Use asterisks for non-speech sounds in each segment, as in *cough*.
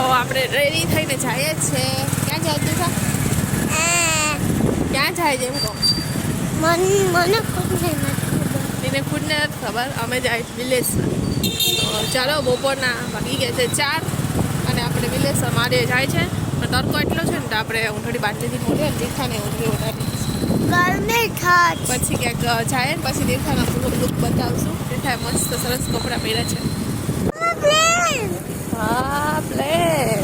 તો આપણે રેડી થઈને જઈએ છે ક્યાં જાય તીર્થા ક્યાં જાય છે એમ કહો? મન મને ખુદ નહીં નથી એને ખુદને નથી ખબર. અમે જાય વિલેશ્વર ચાલો બપોરના વાગી ગયા છે ચાર અને આપણે વિલેશ્વર મારે જાય છે. પણ તડકો એટલો છે ને તો આપણે થોડી બાટલીથી તીર્થાને હું થોડી ઉડાડી પછી ક્યાંક જાય ને પછી તીર્થાના ફૂલ લુક બતાવશું. તીર્થાએ મસ્ત સરસ કપડાં પહેર્યા છે. હા પ્લેન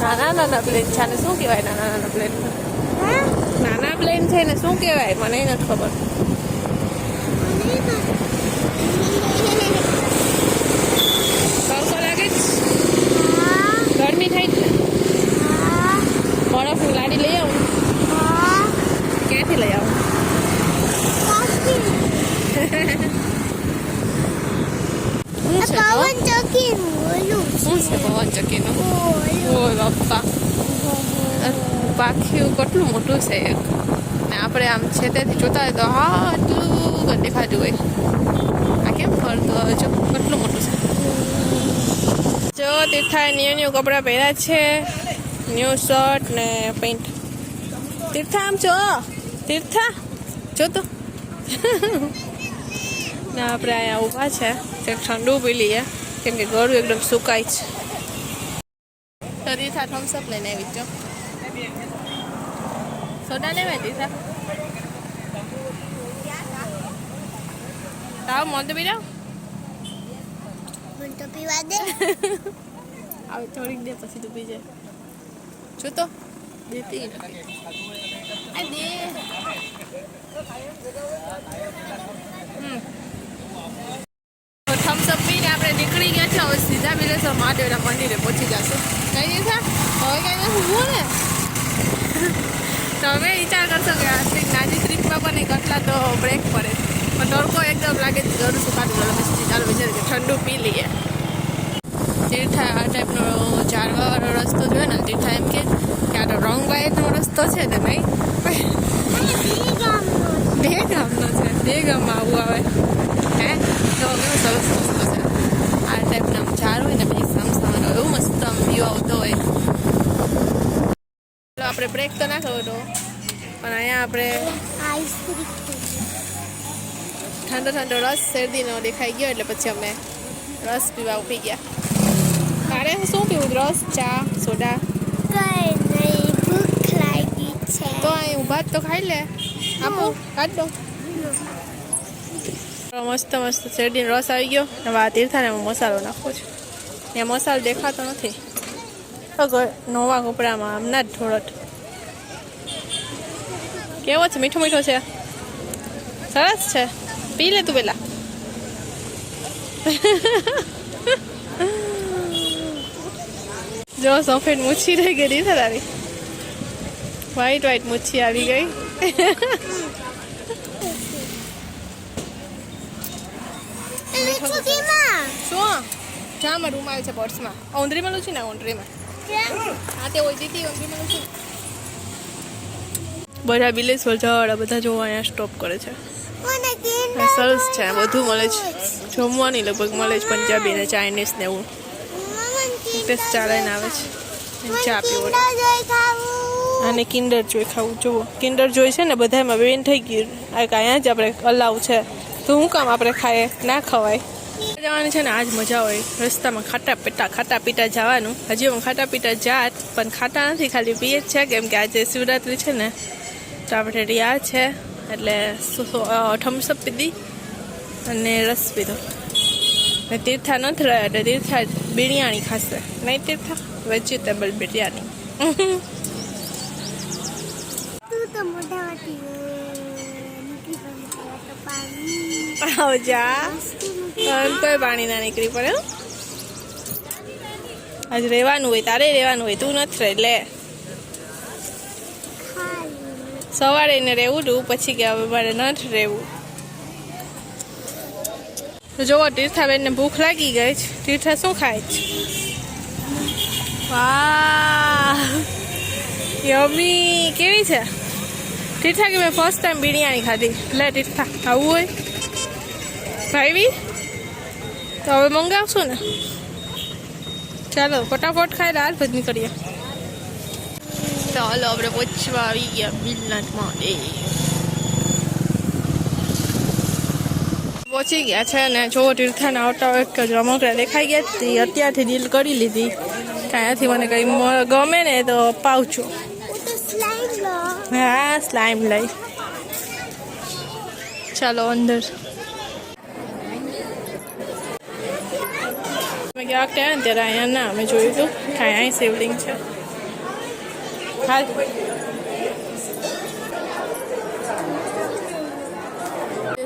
નાના નાના પ્લેન છે. અને શું કહેવાય નાના નાના પ્લેન નાના પ્લેન છે ને શું કહેવાય? મને નથી ખબર. તડકો લાગે ગરમી થઈ જ ને હા બરફની લાડી લઈ આવું. ક્યાંથી લઈ આવું? શું છે? પવન ચોકી ઓલું શું છે પવન ચક્કીનું ઓય બાપ્પા પાખીઓ કેટલું મોટું છે એક ને આપણે આમ છે તેથી જોતા હોય તો હા આટલું દેખાતું હોય આ કેમ ફરતું હવે જો કેટલું મોટું છે જો તીર્થાએ ન્યુ ન્યુ કપડાં પહેર્યા છે ન્યુ શર્ટ ને પેન્ટ તીર્થા આમ જો તીર્થા જો તો ને આપણે અહીંયા ઊભા છે. ત્યાં ઠંડુ પી લઈએ કેમ કે ગળું એકદમ સુકાય છે. તો તીર્થા થમ્સઅપ લઈને આવી જો સોડા લેવાય તીર્થા તાવ મોં તો પી તો પીવા દે. આવે થોડીક દે પછી તું પી જાય. જો તો? દેતી આ દે. હમ થમ્સઅપ પીને આપણે નીકળી ગયા છે હવે બિલેશ્વર મહાદેવના મંદિરે પહોંચી જશું. કઈ દીધા હવે કઈ નથી ઊભું ને? તો હવે વિચાર કરશો કે આ શ્રી નાની પણ એક આટલા તો બ્રેક પડે. પણ તડકો એકદમ લાગે છે ઘરું સુકાતું એટલે પછી ચાલો વિચાર કે ઠંડુ પી લઈએ. તીર્થા આ ટાઈપનો ઝાડવાવાળો રસ્તો જોયો ને તીર્થા એમ કે આ તો રોંગ વાયરનો રસ્તો છે ને નહીં બે ગામનો છે. બે ગામમાં આવું આવે. હે? તો સરસ રસ્તો છે. આ ટાઈપના આમ ઝાડ હોય ને પછી સામસામાનો એવું મસ્ત આમ વ્યૂ આવતો હોય ચાલો આપણે બ્રેક તો ના થયો હતો પણ અહીંયા આપણે ઠંડો ઠંડો રસ શેરદીનો દેખાઈ ગયો એટલે પછી અમે રસ પીવા ઊભી ગયા તારે શું પીવું રસ ચા સોડા તો અહીં ઊભા તો ખાઈ લે આપો કાઢ દો મસ્ત મસ્ત શેરડીનો રસ આવી ગયો. હવે આ તીર્થાને હું મસાલો નાખું છું. ત્યાં મસાલો દેખાતો નથી. નવા કપડામાં હમણાં જ ઢોળટ. કેવો છે? મીઠો મીઠો છે? સરસ છે? પી લે તું પેલા. જો સફેદ મૂછી રહી ગઈ દીધા તારી. વ્હાઈટ વ્હાઈટ મૂછી આવી ગઈ અને છુટીમાં શું જામાં રૂમાલ છે પર્સમાં. ઊંધરીમાં લઉં છું ને ઊંધરીમાં હા તે દીધી ઊંધરીમાં લઉં છું. બધા બિલેશ્વર જવાળા બધા જોવા અહીંયા સ્ટોપ કરે છે. સરસ છે બધું મળે છે. જમવાની લગભગ મળે છે પંજાબી ને ચાઇનીઝ ને એવું. ટેસ્ટ ચાલાઈને આવે છે. ચા પીવો અને કિન્ડર જોઈ ખાવું જુઓ. કિન્ડર જોઈ છે ને બધામાં બેન થઈ ગયું. આ અહીંયા જ આપણે અલાવ છે. તો શું કામ આપણે ખાઈએ? ના ખવાય. જવાની છે ને આજ મજા હોય. રસ્તામાં ખાટા પીટા ખાટા પીટા જવાનું. હજી હું ખાટા પીટા જાત પણ ખાટા નથી ખાલી પીએ જ છે કેમ કે આજે શિવરાત્રી છે ને તો આપણે રહ્યા છે. એટલે થમ્સઅપ પીધી અને રસ પીધો ને તીર્થા નથી રહ્યા એટલે તીર્થા બિરયાની ખાશે. નહીં તીર્થા? વેજીટેબલ બિરયાની. આવજા તોય પાણી ના નીકળી પડે. આજ રહેવાનું હોય, તારે રહેવાનું હોય, તું નથી રહે, લે. સવારે ને રહેવું હતું પછી કે હવે મારે નથી રહેવું. તો તીર્થાબેન તીર્થાબેનને ભૂખ લાગી ગઈ છે. તીર્થા શું ખાય છે? યમી, કેવી છે? તીર્થા કે મેં ફર્સ્ટ ટાઈમ બિરયાની ખાધી. લે, તીર્થા, આવું હોય. ભાઈ તો હવે મંગાવશું ને? ચાલો, ફટાફટ ખાઈ લાલ ભજની નીકળીએ ચાલો આપણે પહોંચવા આવી ગયા બિલનાથમાં એ. પહોંચી ગયા છે ને, જો તીર્થાને આવતા એક જ રમકડા દેખાઈ ગયા હતી અત્યારથી ડીલ કરી લીધી. ત્યાંથી મને કંઈ ગમે ને તો પાવજો. હા સ્લાઇમ લઈ. ચાલો, અંદર. અમે ક્યાંક ગયા ને ત્યારે અહીંયા ના, અમે જોયું હતું. કે અહીંયા શિવલિંગ છે. હાલ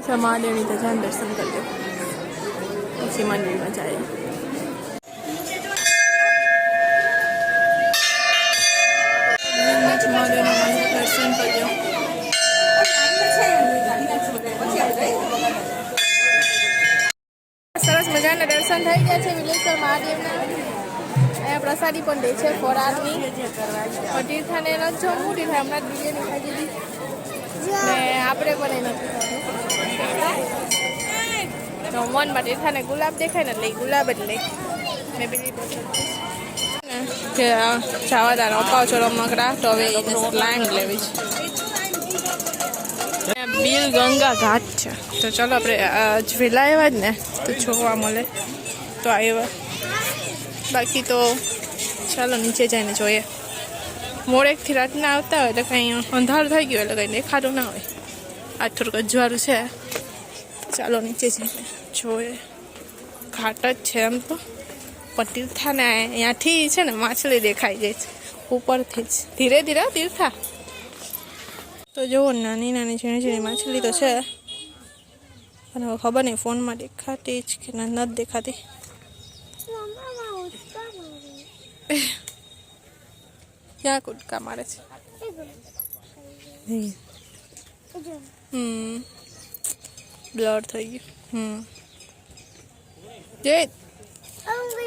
સમાદેણી તો જાન દર્શન કરજો પછી મંદિરમાં જાય. અહીંયા પણ દે છે ફોરાની પણ તીર્થાને ન જમવું તીર્થા હમણાં જ બિરયાની ખાઈ દીધી ને આપણે પણ એ નથી તીર્થાને ગુલાબ દેખાય ને એટલે ગુલાબ જ લઈ. મેં બીજી કે તાર અપાવ છો રમકડા તો હવે સ્લાઇમ લેવી છે. બીલ ગંગા ઘાટ છે. તો ચાલો આપણે વહેલા આવ્યા જ ને, તો જોવા મળે. તો આવ્યા. બાકી તો ચાલો નીચે જઈને જોઈએ. મોડેકથી રાતના આવતા હોય તો કંઈ અંધારું થઈ ગયું એટલે કંઈ દેખાતું ના હોય. આજ થોડુંક છે. ચાલો નીચે જઈને જોઈએ. ઘાટ જ છે એમ તો. પણ તીર્થાને અહીંયાથી છે ને માછલી દેખાઈ જાય છે. ઉપરથી જ. ધીરે ધીરે તીર્થા. તો જુઓ, નાની નાની ઝીણી ઝીણી માછલી તો છે. પણ ખબર નહીં, ફોનમાં દેખાતી જ કે નથી દેખાતી. ક્યાં કુદકા મારે છે. હમ. બ્લર થઈ ગયું. હમ. જે અમે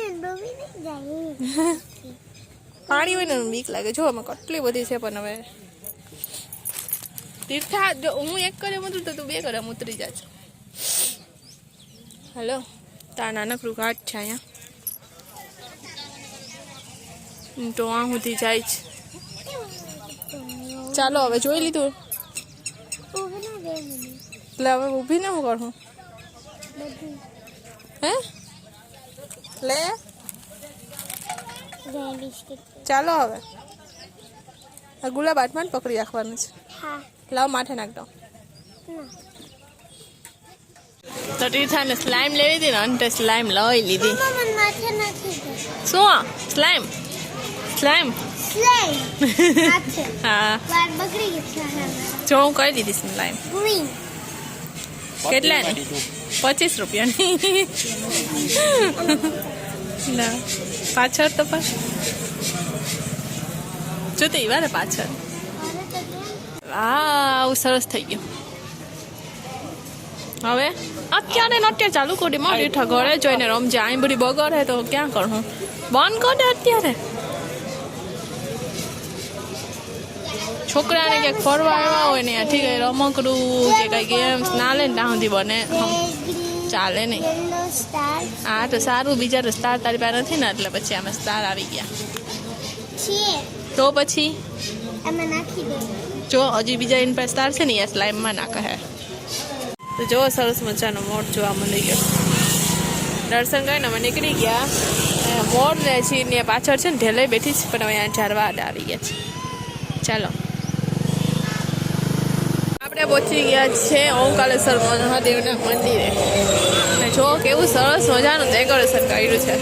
પાણી હોય ને બીક લાગે. જો આમાં કેટલી બધી છે પણ હવે. તીર્થા જો હું એક કદમ ઉતરું તો તું બે કદમ ઉતરી જાજો હલો તા નાનકડું ઘાટ છે અહીંયા હમ, તો આ સુધી જાય છે. ચાલો હવે જોઈ લીધું? એટલે હવે ઊભી ને હું કરું હે? લે. ચાલો હવે. ગુલાબ આઠમાં જ પકડી રાખવાનું છે. લાવ માથે નાખ દો. ના. તો ટીથાને સ્લાઇમ લેવી હતી ને અંતે સ્લાઇમ લઈ લીધી. શું સ્લાઇમ સ્લાઇમ સ્લેમ હા વાર બગડી ગઈ છે જો હું કહી દીધી સ્લાઇમ ગ્રીન કેટલાની પચીસ રૂપિયાની ના પાછળ તો પણ જોતી વારે પાછળ. આવું સરસ થઈ ગયું. હવે? અત્યારે ને અત્યારે ચાલુ કરી મારી ઠગોળે ઘરે જોઈને રમજે. આંબડી બગડે તો ક્યાં કરું બંધ કરે અત્યારે. છોકરાને ક્યાંક ફરવા આવ્યા હોય ને કઈ રમકડું કે કંઈ ગેમ્સ ના લે ને ત્યાં સુધી બને. ચાલે નહીં. હા તો સારું બીજા તો સ્ટાર તારી પાસે નથી ને એટલે પછી અમે સ્ટાર આવી ગયા. તો પછી? જો હજી બીજા એની પાસે સ્ટાર છે ને એ સ્લાઇમમાં નાખે હે. તો જો સરસ મજાનો મોર જોવા મળી ગયો. દર્શન કરીને અમે નીકળી ગયા. મોર ને છે ને પાછળ છે ને ઢેલે બેઠી છે પણ હવે અહીંયા ઝારવાડ આવી ગયા છે ચાલો. આપણે પહોંચી ગયા છે ઓંકાલેશ્વર મહાદેવના મંદિરે. અને જો કેવું સરસ મજાનું ડેકોરેશન કર્યું છે.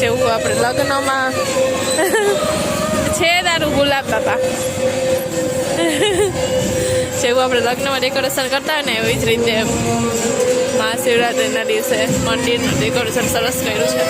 જેવું આપણે લગ્નમાં *laughs* છે તારું ગુલાબ બાપા. *laughs* જેવું આપણે લગ્નમાં ડેકોરેશન કરતા ને એવી જ રીતે મહાશિવરાત્રિના દિવસે મંદિરનું ડેકોરેશન સરસ કર્યું છે.